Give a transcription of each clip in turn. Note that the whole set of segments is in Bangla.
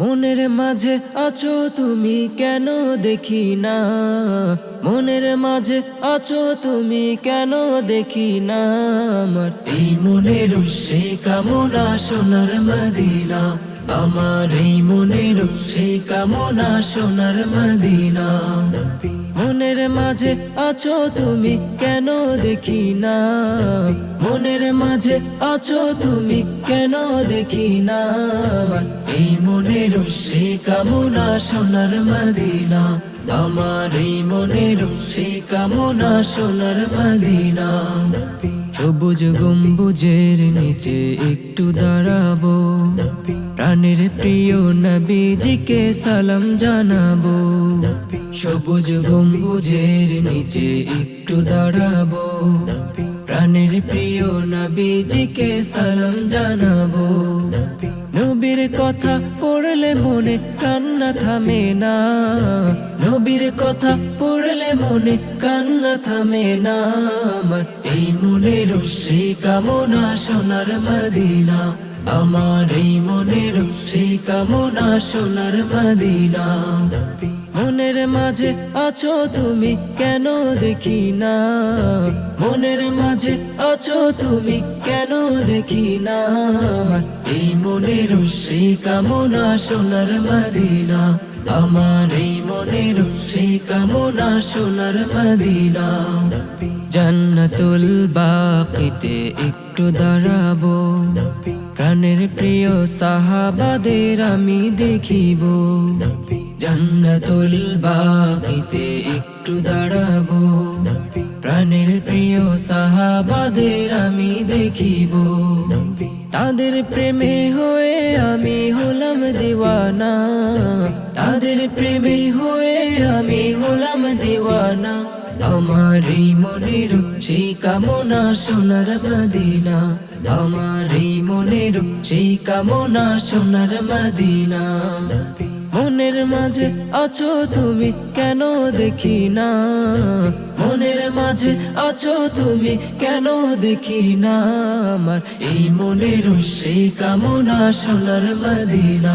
মনের মাঝে আছো তুমি কেন দেখি না? মনের মাঝে আছো তুমি কেন দেখি না? আমার এই মনের সে কামনা সোনার মদিনা। আমার এই মনের সেই কামনা সোনার মদিনা। মনের মাঝে আছো তুমি কেন দেখি না? মনের মাঝে আছো তুমি কেন দেখি না? এই মনের সেই কামনা সোনার মদিনা। আমার এই মনের সেই কামনা সোনার মদিনা। সবুজ গম্বুজের নিচে একটু দাঁড়াবো। প্রাণের প্রিয় নবীজিকে সালাম জানাব। সবুজ গম্বুজের নিচে একটু দাঁড়াবো। প্রাণের প্রিয় নবীজিকে সালাম জানাব। নবীর কথা পড়লে মনে কান্না থামে না। নবীর কথা পড়লে মনে কান্না থামে না। এই মনের সেই কামনা সোনার মদিনা। আমার এই মনের সেই কামনা সোনার মদিনা। মনের মাঝে আছো তুমি, কেন দেখি না? মনের মাঝে আছো তুমি, কেন দেখি না? এই মনের সেই কামনা সোনার মদিনা। আমার এই মনের সেই কামনা সোনার মদিনা। জান্নাতুল বাকিতে একটু দাঁড়াবো। প্রাণের প্রিয় সাহাবাদের আমি দেখিব। জান্নাতুল একটু দাঁড়াবো। প্রাণের প্রিয় সাহাবাদের আমি দেখিব। তাদের প্রেমে হয়ে আমি হলাম দিওয়ানা। তাদের প্রেমে হয়ে আমি হলাম দিওয়ানা। আমার এই মনের সেই কামনা সোনার মদিনা। আমার এই মনের সেই কামনা সোনার মদিনা। মনের মাঝে আছো তুমি কেন দেখি না মনের মাঝে আছো তুমি কেন দেখি না আমার এই মনের সেই কামনা সোনার মদিনা।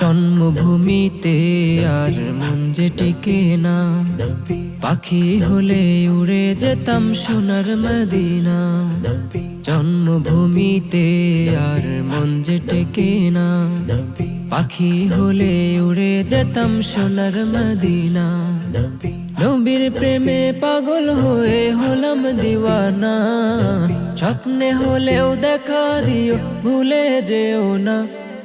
জন্মভূমিতে আর মন যে টিকে না, পাখি হলে উড়ে যেতাম সোনার মদিনা। জন্মভূমিতে আর মন যে টেকে না, পাখি হলে উড়ে যেতাম সোনার মদিনা। নবীর প্রেমে পাগল হয়ে হলাম দিওয়ানা, স্বপ্নে হলেও দেখা দিও, ভুলে যেও না।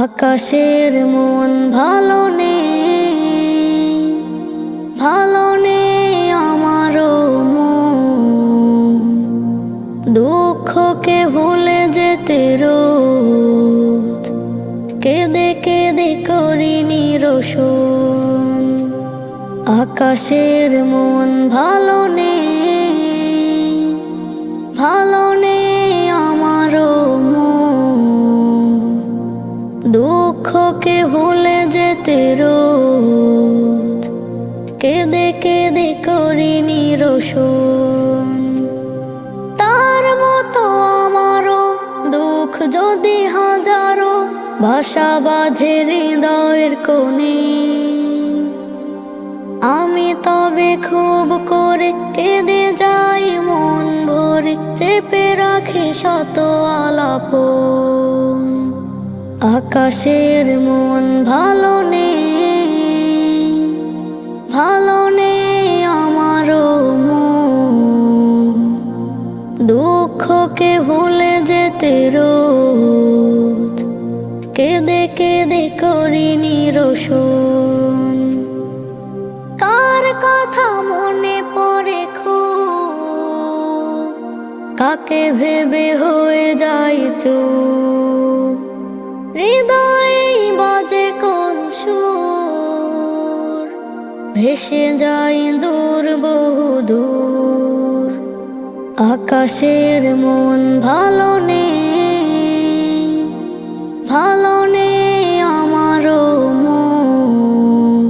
আকাশের মন ভালো নেই ভালো নেই আমারও মন। দুঃখকে ভুলে যেতে রোজ কেঁদে কেঁদে করিনি রোশন। আকাশের মন ভালো নেই, ভালো দুঃখকে ভুলে যেতে রোজ। কেঁদে কেঁদে করিনি রোশন তার মতো আমারও দুঃখ যদি হাজারো বাসা বাঁধে হৃদয়ের কোণে। আমি তবে খুব করে কেঁদে যাই, মন ভরে চেপে রাখি শত আলাপন। আকাশের মন ভালো নে ভালো নে আমার মন। দুঃখকে ভুলে যেতে রোজ, কেঁদে কেঁদে করি নিরসন। কার কথা মনে পড়ে খুব, কাকে ভেবে হয়ে যায় চোখ। হৃদয়ে বাজে কোন সুর? ভেসে যাই দূর বহু দূর। আকাশের মন ভালো নেই ভালো নেই আমারও মন।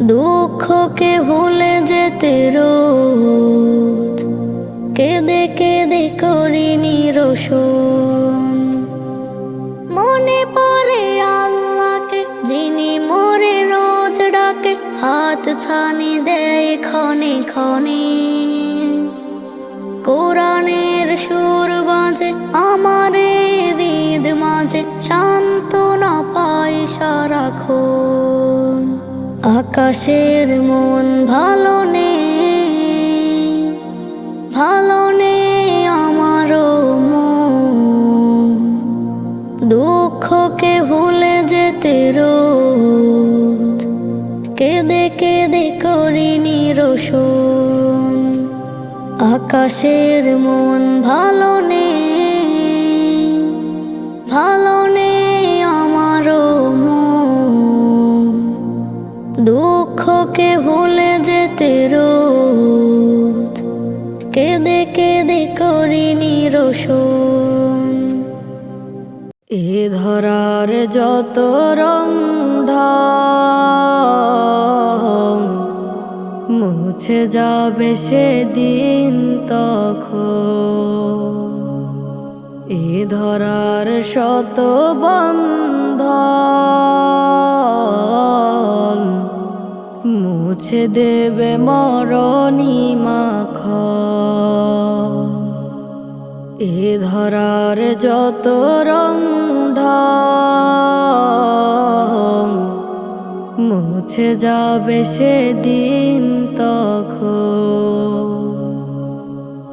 দুঃখকে ভুলে যেতে রোজ কেঁদে কেঁদে করিনি রোশন। মনে পড়ে আল্লাহকে, যিনি মোরে রোজ ডাকে, হাত ছানি দেয় ক্ষণে ক্ষণে। কোরআনের সুর বাজে, আমার হৃদ মাঝে শান্ত না পাই সারাক্ষণ। আকাশের মন ভালো নেই, ভালো দুঃখকে ভুলে যেতে রোজ। কেঁদে কেঁদে করিনি রোশন। আকাশের মন ভালো নেই ভালো নেই আমারও মন। দুঃখকে ভুলে যেতে রোজ। কেঁদে কেঁদে করিনি রোশন। এ ধরার যত রং মুছে যাবে সেদিন তখন। এ ধরার শত বন্ধন, মুছে দেবে মরণী মাখ এ ধরার যত রং মুছে যাবে সেদিন তখন।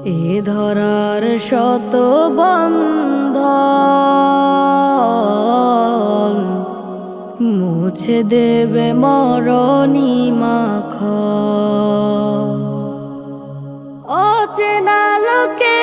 এ ধরার শত বন্ধ মুছে দেবে মরণী মাখ অচেনা লোকের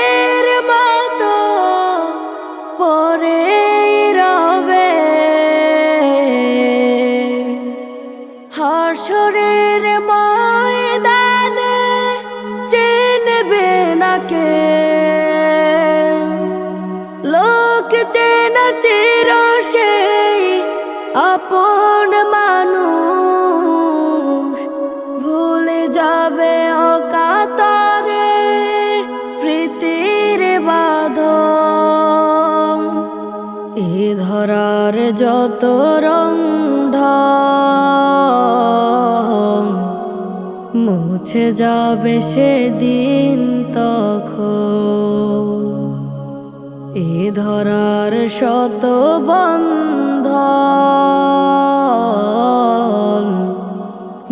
চির সেই আপন মানুষ। ভুলে যাবে অকাতরে প্রীতির বাঁধন। এ ধরার যত রং মুছে যাবে সেদিন তখন। ধরার শত বন্ধ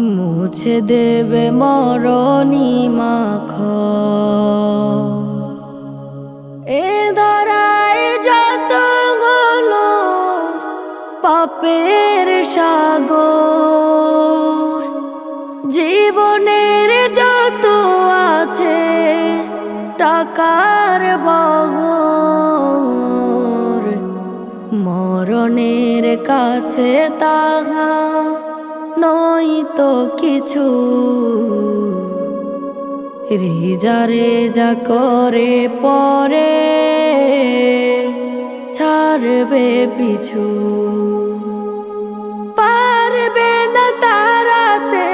মুছে দেবে মরণী মাখ এ ধরায় যত হলো পাপের সাগর, জীবনের যত আছে টাকার বহর মরণের কাছে তাহা নই তো কিছু। রেজা রেজা করে পরে ছাড়বে পিছু। পারবে না তারাতে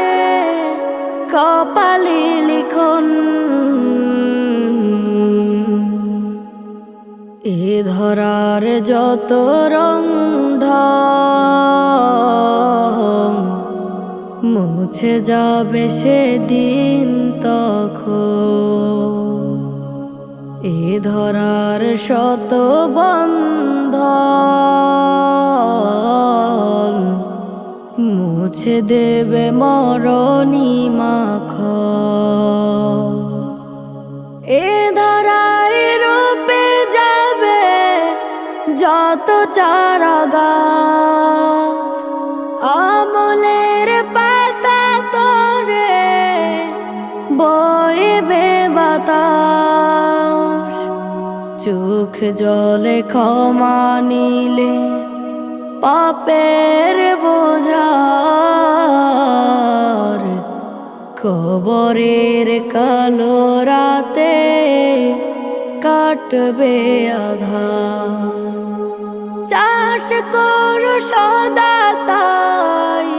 কপালি লিখন। এ ধরার যত রং মুছে যাবে সেদিন তখন। এ ধরার শত বন্ধন, মুছে দেবে মরণী মাখ এ ধরায় কত চারা গাছ আমলের পাতা তোরে বইবে বাতাস। চোখ জলে ক্ষমা নিলে পাপের বোঝার। কবরের কালো রাতে কাটবে আধার। চাষ করো সদা তাই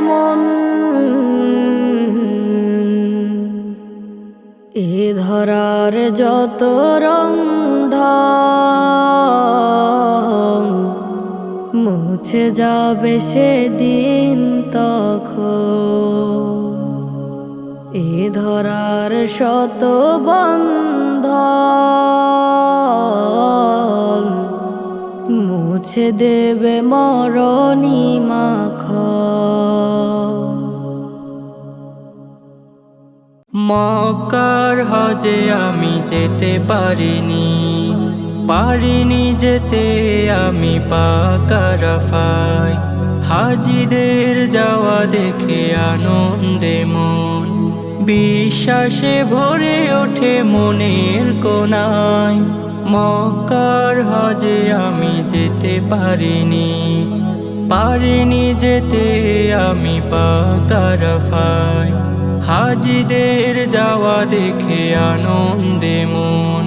মন এ ধরার যত রং মুছে যাবে সেদিন তখন। এ ধরার শত বন্ধন মুছে দেবে মরণী মাখ। মকার হজে আমি যেতে পারিনি পারিনি যেতে আমি পাকারাফাই হাজিদের যাওয়া দেখে আনন্দে মন, বিশ্বাসে ভরে ওঠে মনের কোনায় মক্কার হজে আমি যেতে পারিনি। পারিনি যেতে আমি পাকারাফাই হাজিদের যাওয়া দেখে আনন্দে মন।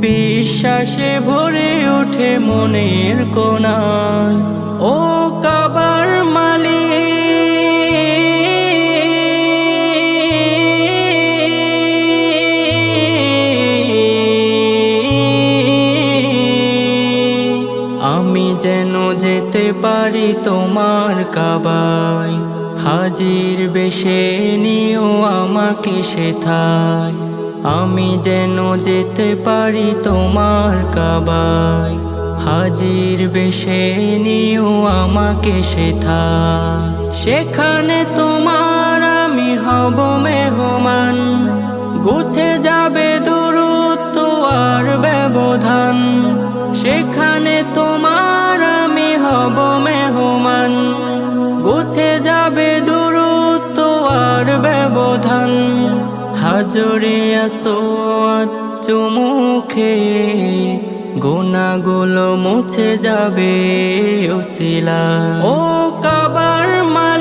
বিশ্বাসে ভরে ওঠে মনের কোনায় ও যেতে পারি তোমার কাবায়। হাজির বেশে নিও আমাকে সেথায়। আমি যেন যেতে পারি তোমার কাবায়। হাজির বেশে নিও আমাকে সেথায়। সেখানে তোমার আমি হব মেহমান। গুছে যাবে দূরত্ব আর ব্যবধান। সেখানে তোমার হব মেহমান, গুছে যাবে দূরত্ব আর ব্যবধান। হাজরে আসো চুমুখে গোনাগুলো মুছে যাবে ওসিলা। ও কাবার মালিক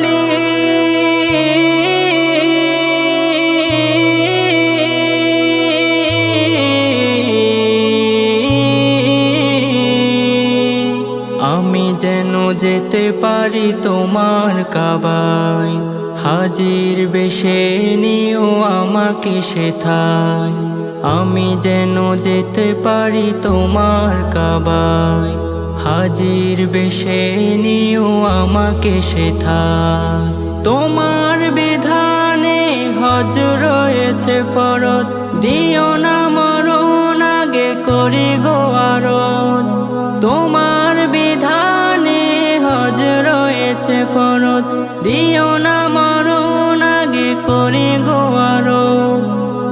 যেতে পারি তোমার কাবায়। হাজির বেশে নিও আমাকে সেথায়। আমি যেন যেতে পারি তোমার কাবায়। হাজির বেশে নিও আমাকে সেথায়। তোমার বিধানে হজ রয়েছে ফরত দিও না মরণ আগে করি গো তোমার দিও না মরণ আগে করে গোয়ারো।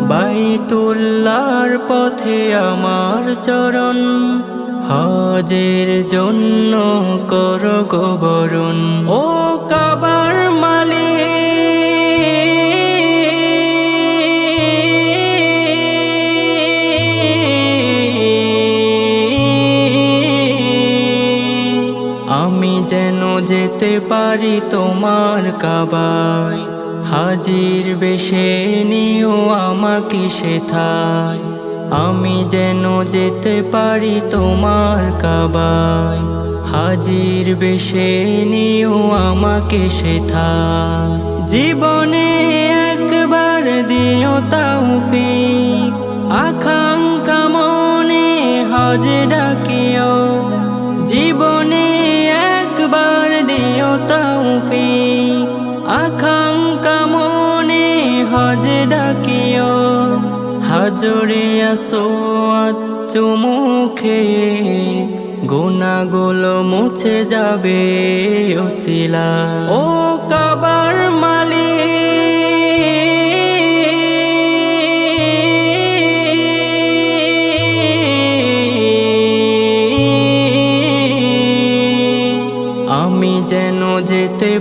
বাইতুল্লার পথে আমার চরণ, হজের জন্য কর গোবরণ। ও যেতে পারি তোমার কাবায়। হাজির বেশে নিও আমাকে সেথায়। আমি যেন যেতে পারি তোমার কাবায়। হাজির বেশে নিও আমাকে সেথায়। জীবনে একবার দিও তৌফিক। আকাঙ্ক্ষা মনে হজ ডাকিও জীবনে দিও তৌফিক। আকাঙ্ক্ষা মনে হজ ডাকিও। হাজরে আসো চুমুখে গুনাগুলো মুছে যাবে ওসিলা। ও কাবার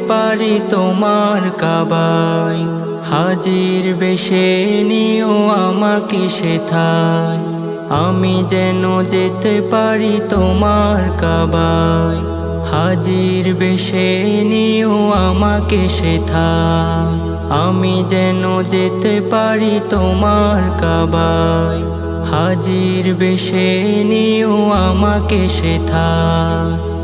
পারি তোমার কাবায়। হাজির বেশে নিও আমাকে সেথায়। আমি যেন যেতে পারি তোমার কাবায়। হাজির বেশে নিও আমাকে সেথায়। আমি যেন যেতে পারি তোমার কাবায়। হাজির বেশে নিও আমাকে সেথায়।